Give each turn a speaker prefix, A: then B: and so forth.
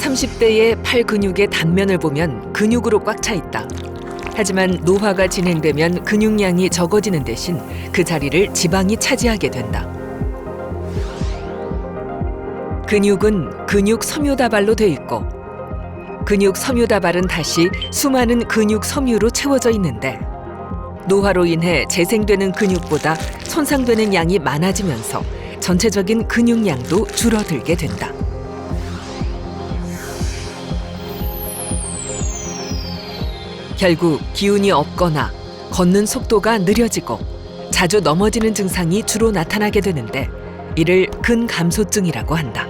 A: 30대의 팔 근육의 단면을 보면 근육으로 꽉 차 있다. 하지만 노화가 진행되면 근육량이 적어지는 대신 그 자리를 지방이 차지하게 된다. 근육은 근육 섬유다발로 돼 있고 근육 섬유다발은 다시 수많은 근육 섬유로 채워져 있는데 노화로 인해 재생되는 근육보다 손상되는 양이 많아지면서 전체적인 근육량도 줄어들게 된다. 결국 기운이 없거나 걷는 속도가 느려지고 자주 넘어지는 증상이 주로 나타나게 되는데 이를 근감소증이라고 한다.